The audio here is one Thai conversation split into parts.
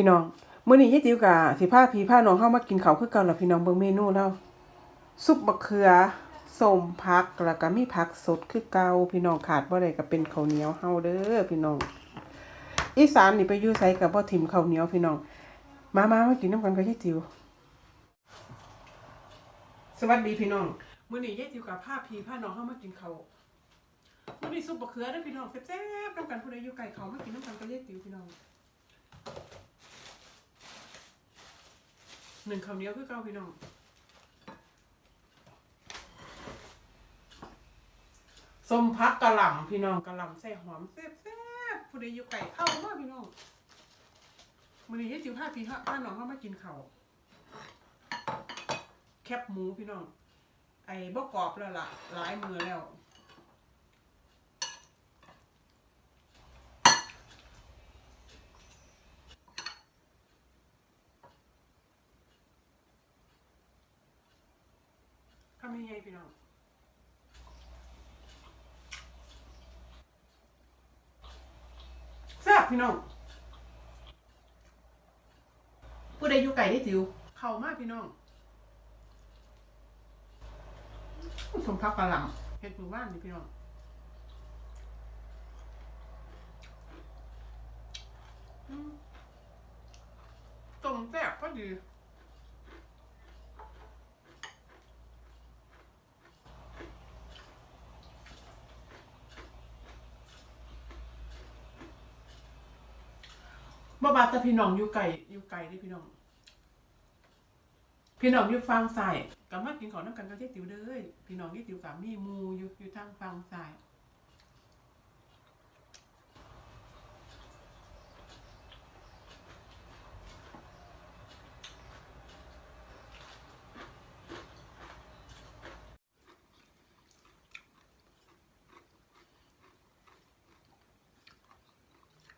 พี่น้องมื้อนี้ยายติ๋วกะสิพาพี่พาน้องเฮามากินข้าวคือเก่าล่ะพี่น้องเบิ่งเมนูแล้ว ซุปบักเขือส้มผักแล้วก็มีผักสดคือเก่าพี่น้องขาดบ่ได้ก็เป็นข้าวเหนียวเฮาเด้อพี่น้อง อีสานนี่ไปอยู่ไสก็บ่ถิ่มข้าวเหนียวพี่น้อง มามามากินน้ำกันกับยายติ๋วสวัสดีพี่น้องมื้อนี้ยายติ๋วกับพาพี่พาน้องเฮามากินข้าวมื้อนี้ซุปบักเขือด้อพี่น้องแซ่บๆนํกันผู้ใดอยู่ไกลเขามากินน้ำกันกับยายติ๋วพี่น้อง หนึ่งคำเดียวคือเก้าพี่น้องส้มพักกะหล่ำพี่น้องกะหล่ำใส่หอมแซ่บๆผู้ใดอยู่ไก่เข้ามากพี่น้องมื้อนี้ยายจิ๋วพาพี่พาน้องเข้ามากินข้าวแคบหมูพี่น้อง ไอ้บ่กรอบแล้วล่ะ หลายมือแล้วำยังไงพี่น้องแซ่บพี่น้องผู้ใดอยู่ไก่ได้ติว เข้ามากพี่น้องสมพักกะหล่ำเห็ดหมู่บ้านนี่พี่น้องต้มแซ่บพอดี บ่บาแต่พี่น้องอยู่ไกลอยู่ไกลเด้พี่น้อง พี่น้องอยู่ฟังสายก็มากินของน้ำกันกับยายติ๋วเด้อพี่น้องนี่ติ๋วกับมีหมูอยู่อยู่ทางฟังสาย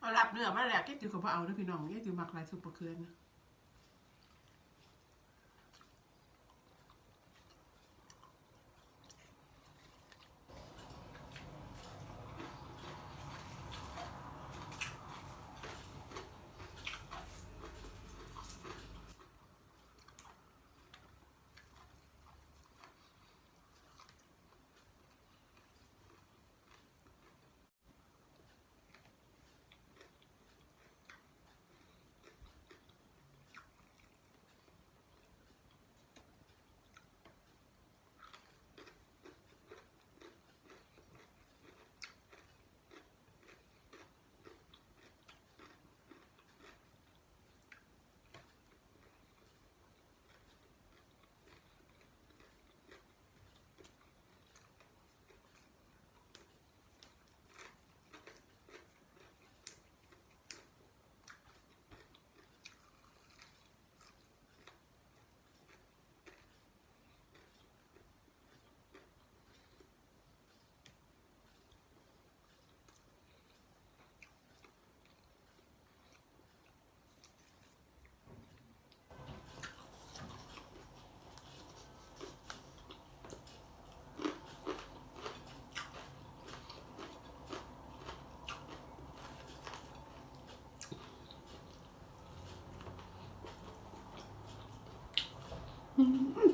เอาหลับเนื้อมาแล้วยายติ๋วก็บเอาเด้อพี่น้องยายติ๋วมักหลายสุดประเคือนนะ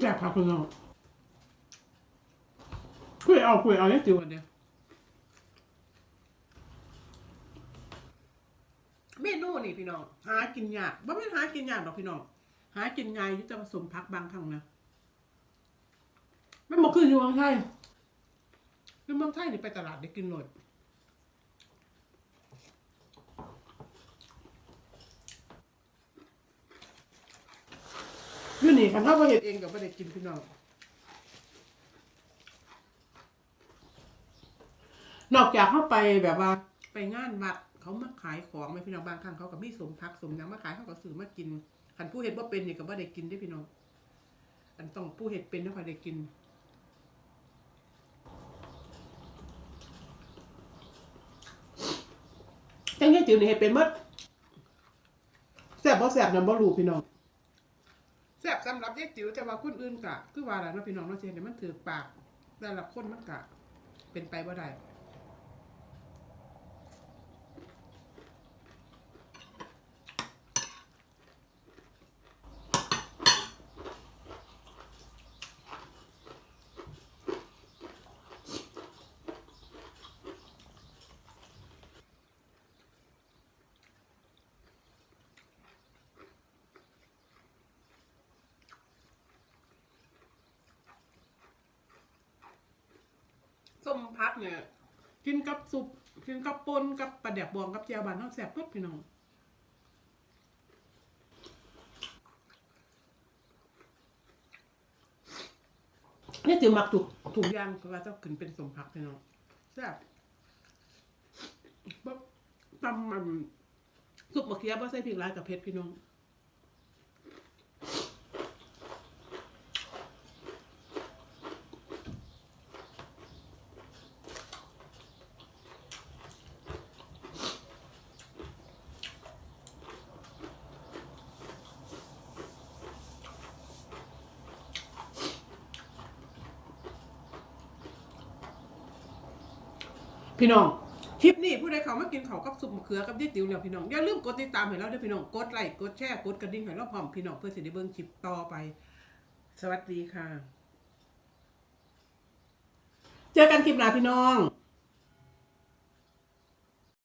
แซ่บครับพี่น้องคุยเอาคุยเอาเนี่ยติวันเดียเมนูนี่พี่น้อง หากินยากบ่แม่นหากินยากดอกพี่น้อง หากินง่ายอยู่แต่ผสมพักบางครั้งนะไม่บอกคืออยู่เมืองไทยอยู่เมืองไทยนี่ไปตลาดได้กินหมด นี่คันเฮาบ่เฮ็ดเองก็บ่ได้กินพี่น้องนอกจากเข้าไปแบบว่าไปงานวัดเขามาขายของไหมพี่น้องบางครั้งเขาก็มีสมพักสมยังมาขายเขาก็ซื้อมากินคันผู้เห็ดว่าเป็นนี่ก็บ่ได้กินได้พี่น้องอันต้องผู้เห็ดเป็นแล้วค่อยได้กินจังไงจิ๋วนี่เห็ดเป็นหมดแซ่บบ่แซ่บนำบ่รู้พี่น้อง ยายติ๋วแต่ว่าคนอื่นกะ คือว่าล่ะเนาะพี่น้องเนาะเสียเนี่ยมันถือปากแต่ละคนมันกะ เป็นไปบ่ได้ ม เนี่ย กินกับซุปกินกับปนกับปลาแดกบวงกับเจียวบานเฮาแซ่บเพิ่พี่น้องเนี่ยติวมักถูกถูกย่างเพราะว่าเจ้าขึ้นเป็นสมพักพี่น้องแซ่บบ่ตำมันซุปมะเขือบ่ใส่พริกลายกับเผ็ดพี่น้อง พี่น้องคลิปนี้ผู้ใดเขามากินเขากับสุปมะเขือกับยี่ติ๋วเนี่ยพี่น้องอย่าลืมกดติดตามให้เราด้วยพี่น้องกดไลค์กดแชร์กดกระดิ่งให้เราพร้อมพี่น้องเพื่อสิได้เบิ่งคลิปต่อไป สวัสดีค่ะ เจอกันคลิปหน้าพี่น้อง